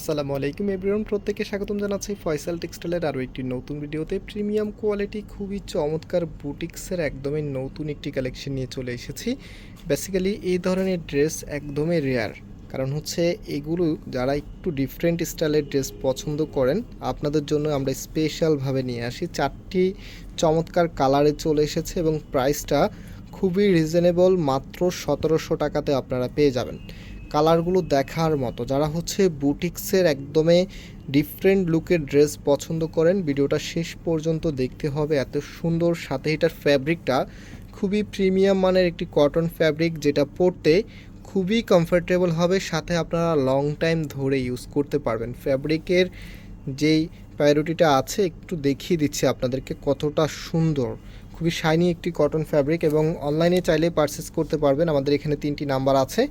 আসসালামু আলাইকুম এভরিওয়ান প্রত্যেকে স্বাগতম জানাচ্ছি ফয়সাল টেক্সটাইলের আরও একটি নতুন ভিডিওতে। প্রিমিয়াম কোয়ালিটি খুবই চমৎকার বুটিক্সের একদমই নতুন একটি কালেকশন নিয়ে চলে এসেছি। বেসিক্যালি এই ধরনের ড্রেস একদমই রেয়ার। কারণ হচ্ছে এগুলো যারা একটু ডিফারেন্ট স্টাইলের ড্রেস পছন্দ করেন, আপনাদের জন্য আমরা স্পেশালভাবে নিয়ে আসি। চারটি চমৎকার কালারে চলে এসেছে এবং প্রাইসটা খুবই রিজনেবল, মাত্র সতেরোশো টাকাতে আপনারা পেয়ে যাবেন। কালারগুলো দেখার মতো। যারা হচ্ছে বুটিক্সের একদমে ডিফারেন্ট লুকের ড্রেস পছন্দ করেন, ভিডিওটা শেষ পর্যন্ত দেখতে হবে। এত সুন্দর সাথে এটার ফ্যাব্রিকটা খুবই প্রিমিয়াম মানের একটি কটন ফ্যাব্রিক যেটা পরতে খুবই কমফোর্টেবল হবে। সাথে আপনারা লং টাইম ধরে ইউজ করতে পারবেন। ফ্যাব্রিকের যেই প্রায়োরিটিটা আছে, একটু দেখিয়ে দিচ্ছি আপনাদেরকে কতটা সুন্দর। খুবই শাইনি একটি কটন ফ্যাব্রিক এবং অনলাইনে চাইলে পারচেস করতে পারবেন। আমাদের এখানে তিনটি নাম্বার আছে।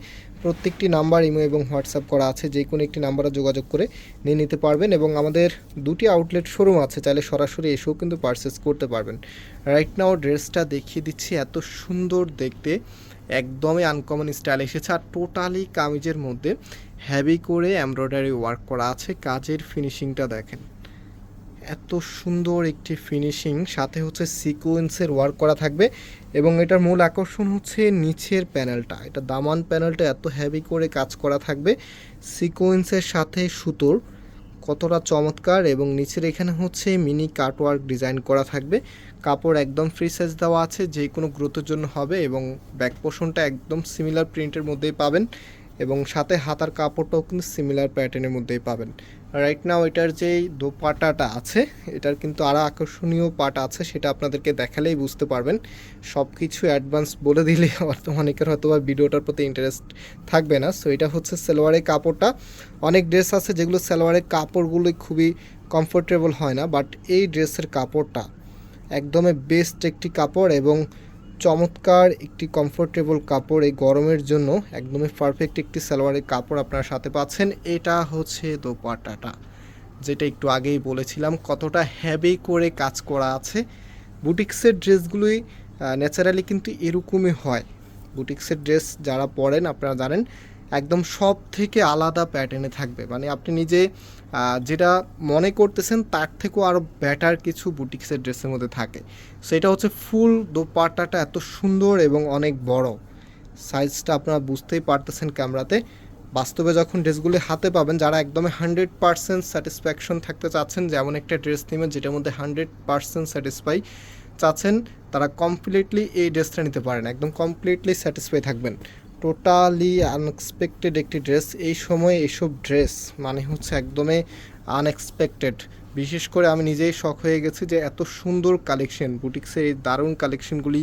প্রত্যেকটি নাম্বার ইমো এবং হোয়াটসঅ্যাপ করা আছে। যে কোনো একটি নাম্বারে যোগাযোগ করে নিয়ে নিতে পারবেন এবং আমাদের দুটি আউটলেট শোরুম আছে। চাইলে সরাসরি এসেও কিন্তু পারচেস করতে পারবেন। রাইট নাও ড্রেসটা দেখিয়ে দিচ্ছি। এত সুন্দর দেখতে। একদমই আনকমন স্টাইল এসেছে। আর টোটালি কামিজের মধ্যে হ্যাভি করে এমব্রয়ডারি ওয়ার্ক করা আছে। কাজের ফিনিশিংটা দেখেন। এত সুন্দর একটি ফিনিশিং সাথে হচ্ছে সিকোয়েন্সের ওয়ার্ক করা থাকবে এবং এটার মূল আকর্ষণ হচ্ছে নিচের প্যানেলটা এটা দামান প্যানেলটা এত হেভি করে কাজ করা থাকবে। সিকোয়েন্সের সাথে সুতোর কতটা চমৎকার এবং নিচের এখানে হচ্ছে মিনি কাটওয়ার্ক ডিজাইন করা থাকবে। কাপড় একদম ফ্রি সাইজ দেওয়া আছে, যে কোনো গ্রোথের জন্য হবে এবং ব্যাক পোষণটা একদম সিমিলার প্রিন্টের মধ্যেই পাবেন এবং সাথে হাতার কাপড়টাও কিন্তু সিমিলার প্যাটার্নের মধ্যেই পাবেন। রাইট নাও এটার যেই দোপাটাটা আছে, এটার কিন্তু আরও আকর্ষণীয় পাট আছে, সেটা আপনাদেরকে দেখালেই বুঝতে পারবেন। সব কিছু অ্যাডভান্স বলে দিলে হয়তো অনেকের হয়তো বা ভিডিওটার প্রতি ইন্টারেস্ট থাকবে না। সো এটা হচ্ছে সালোয়ারের কাপড়টা। অনেক ড্রেস আছে যেগুলো সালোয়ারের কাপড়গুলোই খুবই কমফোর্টেবল হয় না বাট এই ড্রেসের কাপড়টা একদমই বেস্ট একটি কাপড় এবং চমৎকার একটি কমফোর্টেবল কাপড় এই গরমের জন্য। একদমই পারফেক্ট একটি সালোয়ারের কাপড় আপনার সাথে পাচ্ছেন। এটা হচ্ছে দোপাটাটা যেটা একটু আগেই বলেছিলাম, কতটা হ্যাভি করে কাজ করা আছে। বুটিক্সের ড্রেসগুলোই ন্যাচারালি কিন্তু এরকমই হয়। বুটিক্সের ড্রেস যারা পরেন আপনারা জানেন একদম সব থেকে আলাদা প্যাটার্নে থাকবে। মানে আপনি নিজে যেটা মনে করতেছেন তার থেকেও আরও বেটার কিছু বুটিক্সের ড্রেসের মধ্যে থাকে। সেটা হচ্ছে ফুল দোপাট্টাটা এত সুন্দর এবং অনেক বড়। সাইজটা আপনারা বুঝতেই পারতেছেন ক্যামেরাতে বাস্তবে যখন ড্রেসগুলি হাতে পাবেন, যারা একদমই হান্ড্রেড পারসেন্ট স্যাটিসফ্যাকশন থাকতে চাচ্ছেন, যেমন একটা ড্রেস নেবেন যেটার মধ্যে হান্ড্রেড পারসেন্ট স্যাটিসফাই চাচ্ছেন, তারা কমপ্লিটলি এই ড্রেসটা নিতে পারেন। একদম কমপ্লিটলি স্যাটিসফাই থাকবেন। টোটালি আনএক্সপেক্টেড একটি ড্রেস এই সময়ে এইসব ড্রেস মানে হচ্ছে একদমই আনএক্সপেক্টেড বিশেষ করে আমি নিজেই শখ হয়ে গেছি যে এত সুন্দর কালেকশন বুটিক্সের এই দারুণ কালেকশনগুলি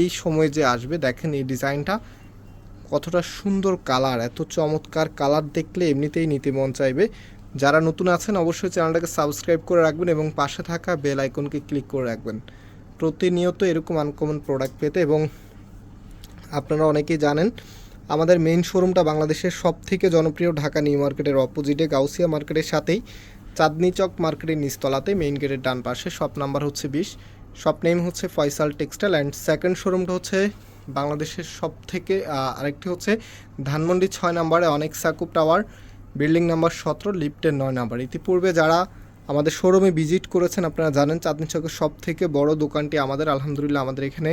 এই সময় যে আসবে, দেখেন এই ডিজাইনটা। কতটা সুন্দর কালার এত চমৎকার কালার দেখলে এমনিতেই নিতে মন চাইবে। যারা নতুন আছেন, অবশ্যই চ্যানেলটাকে সাবস্ক্রাইব করে রাখবেন এবং পাশে থাকা বেল আইকনকে ক্লিক করে রাখবেন। প্রতিনিয়ত এরকম আনকমন প্রোডাক্ট পেতে এবং আপনারা অনেকেই জানেন, আমাদের মেইন শোরুমটা বাংলাদেশের সব থেকে জনপ্রিয় ঢাকা নিউ মার্কেটের অপোজিটে গাউসিয়া মার্কেটের সাথেই চাঁদনি চক মার্কেটের নিচতলাতে মেইন গেটের ডান পাশে শপ নাম্বার হচ্ছে বিশ। শপ নেম হচ্ছে ফয়সাল টেক্সটাইল অ্যান্ড সেকেন্ড শোরুমটা হচ্ছে বাংলাদেশের সব থেকে আরেকটি হচ্ছে ধানমন্ডি ছয় নাম্বারে অনেক সাকুব টাওয়ার বিল্ডিং নাম্বার সতেরো লিফটের নয় নাম্বার ইতিপূর্বে যারা আমাদের শোরুমে ভিজিট করেছেন, আপনারা জানেন চাঁদনি চকের সব থেকে বড় দোকানটি আমাদের, আলহামদুলিল্লাহ আমাদের এখানে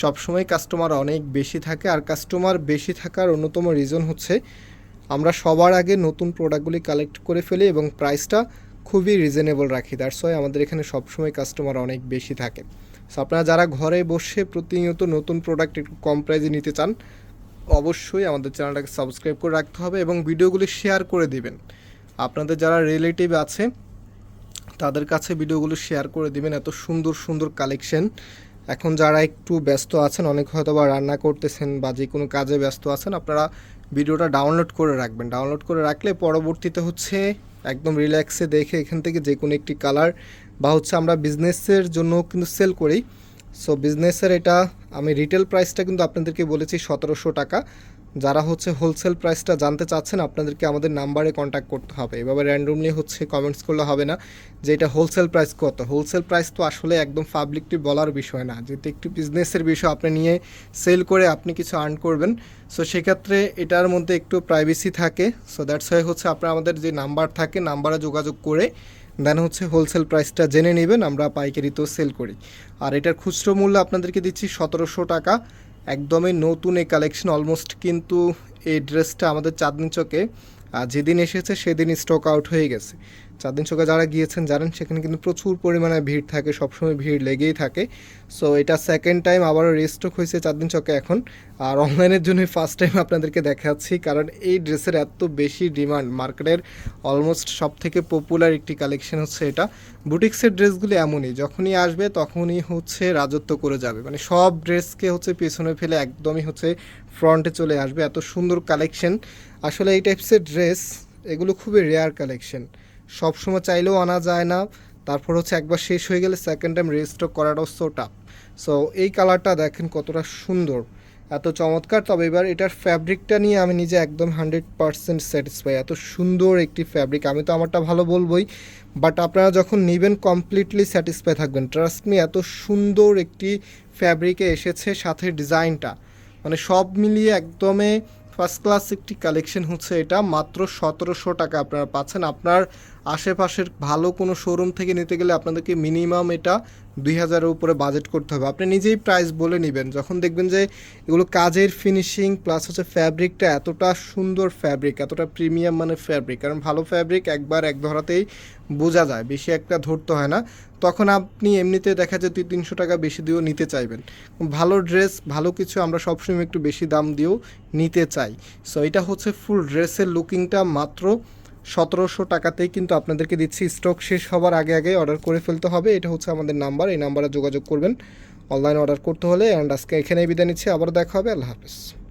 সবসময় কাস্টমার অনেক বেশি থাকে আর কাস্টমার বেশি থাকার অন্যতম রিজন হচ্ছে আমরা সবার আগে নতুন প্রোডাক্টগুলি কালেক্ট করে ফেলি এবং প্রাইসটা খুবই রিজনেবল রাখি। দ্যাটস ওয়াই আমাদের এখানে সবসময় কাস্টমার অনেক বেশি থাকে। সো আপনারা যারা ঘরে বসে প্রতিনিয়ত নতুন প্রোডাক্ট একটু কম প্রাইজে নিতে চান, অবশ্যই আমাদের চ্যানেলটাকে সাবস্ক্রাইব করে রাখতে হবে এবং ভিডিওগুলি শেয়ার করে দিবেন। আপনাদের যারা রিলেটিভ আছে, তাদের কাছে ভিডিওগুলো শেয়ার করে দিবেন। এত সুন্দর সুন্দর কালেকশন এখন যারা একটু ব্যস্ত আছেন, অনেক হয়তো বা রান্না করতেছেন বা যে কোনো কাজে ব্যস্ত আছেন, আপনারা ভিডিওটা ডাউনলোড করে রাখবেন। ডাউনলোড করে রাখলে পরবর্তীতে হচ্ছে একদম রিল্যাক্সে দেখে এখান থেকে যে কোনো একটি কালার বা হচ্ছে আমরা বিজনেসের জন্য কিন্তু সেল করি। সো বিজনেসের এটা আমি রিটেল প্রাইসটা কিন্তু আপনাদেরকে বলেছি সতেরোশো টাকা। যারা হচ্ছে হোলসেল প্রাইসটা জানতে চাচ্ছেন, আপনাদেরকে আমাদের নাম্বারে কন্ট্যাক্ট করতে হবে। এভাবে র্যান্ডমলি হচ্ছে কমেন্টস করলে হবে না যে এটা হোলসেল প্রাইস কত। হোলসেল প্রাইস তো আসলে একদম পাবলিকটি বলার বিষয় না। যেহেতু একটি বিজনেসের বিষয় আপনি নিয়ে সেল করে আপনি কিছু আর্ন করবেন সো সেক্ষেত্রে এটার মধ্যে একটু প্রাইভেসি থাকে। সো দ্যাটস ওয়াই হচ্ছে আপনার আমাদের যে নাম্বার থাকে নাম্বারে যোগাযোগ করে দেন হচ্ছে হোলসেল প্রাইসটা জেনে নেবেন, আমরা পাইকারিতেও সেল করি। আর এটার খুচরো মূল্য আপনাদেরকে দিচ্ছি সতেরোশো টাকা। একদমই নতুন এই কালেকশন অলমোস্ট কিন্তু এই ড্রেসটা আমাদের চাঁদনি চকে যেদিন এসেছে সেদিন স্টক আউট হয়ে গেছে। চাঁদনি চকে যারা গিয়েছেন, জানেন সেখানে কিন্তু প্রচুর পরিমাণে ভিড় থাকে, সবসময় ভিড় লেগেই থাকে। সো এটা সেকেন্ড টাইম আবারও রেস্টক হয়েছে চাঁদনি চকে এখন। আর অনলাইনের জন্য ফার্স্ট টাইম আপনাদেরকে দেখাচ্ছি, কারণ এই ড্রেসের এত বেশি ডিমান্ড মার্কেটের অলমোস্ট সব থেকে পপুলার একটি কালেকশন হচ্ছে এটা। বুটিক্সের ড্রেসগুলি এমনই, যখনই আসবে তখনই হচ্ছে রাজত্ব করে যাবে। মানে সব ড্রেসকে হচ্ছে পেছনে ফেলে একদমই হচ্ছে ফ্রন্টে চলে আসবে। এত সুন্দর কালেকশন আসলে এই টাইপসের ড্রেস এগুলো খুবই রেয়ার কালেকশন সবসময় চাইলেও আনা যায় না। তারপর হচ্ছে একবার শেষ হয়ে গেলে সেকেন্ড টাইম রেজিস্টক করাটাও সো টাফ সো এই কালারটা দেখেন কতটা সুন্দর, এত চমৎকার। তবে এবার এটার ফ্যাব্রিকটা নিয়ে আমি নিজে একদম হান্ড্রেড পারসেন্ট স্যাটিসফাই এত সুন্দর একটি ফ্যাব্রিক আমি তো আমারটা ভালো বলবোই। বাট আপনারা যখন নেবেন কমপ্লিটলি স্যাটিসফাই থাকবেন। ট্রাস্ট মি এত সুন্দর একটি ফ্যাব্রিকে এসেছে সাথে ডিজাইনটা মানে সব মিলিয়ে একদমে ফার্স্ট ক্লাস একটি কালেকশন হচ্ছে এটা। মাত্র সতেরোশো টাকা আপনারা পাচ্ছেন। আপনার আশেপাশের ভালো কোনো শোরুম থেকে নিতে গেলে আপনাদেরকে মিনিমাম এটা দুই হাজারের উপরে বাজেট করতে হবে। আপনি নিজেই প্রাইস বলে নেবেন। যখন দেখবেন যে এগুলো কাজের ফিনিশিং প্লাস হচ্ছে ফ্যাব্রিকটা এতটা সুন্দর ফ্যাব্রিক এতটা প্রিমিয়াম মানে ফ্যাব্রিক কারণ ভালো ফ্যাব্রিক একবার এক ধরাতেই বোঝা যায়, বেশি একটা ধরতে হয় না। তখন আপনি এমনিতে দেখা যায় দুই তিনশো টাকা বেশি দিয়েও নিতে চাইবেন। ভালো ড্রেস ভালো কিছু আমরা সবসময় একটু বেশি দাম দিয়েও নিতে চাই। সো এটা হচ্ছে ফুল ড্রেসের লুকিংটা মাত্র সতেরোশো টাকাতেই কিন্তু আপনাদেরকে দিচ্ছি। স্টক শেষ হওয়ার আগে আগে অর্ডার করে ফেলতে হবে। এটা হচ্ছে আমাদের নাম্বার। এই নাম্বারে যোগাযোগ করবেন। অনলাইন অর্ডার করতে হলে। অ্যান্ড আজকে এখানেই বিদায় নিচ্ছি। আবার দেখা হবে। আল্লাহ হাফিজ।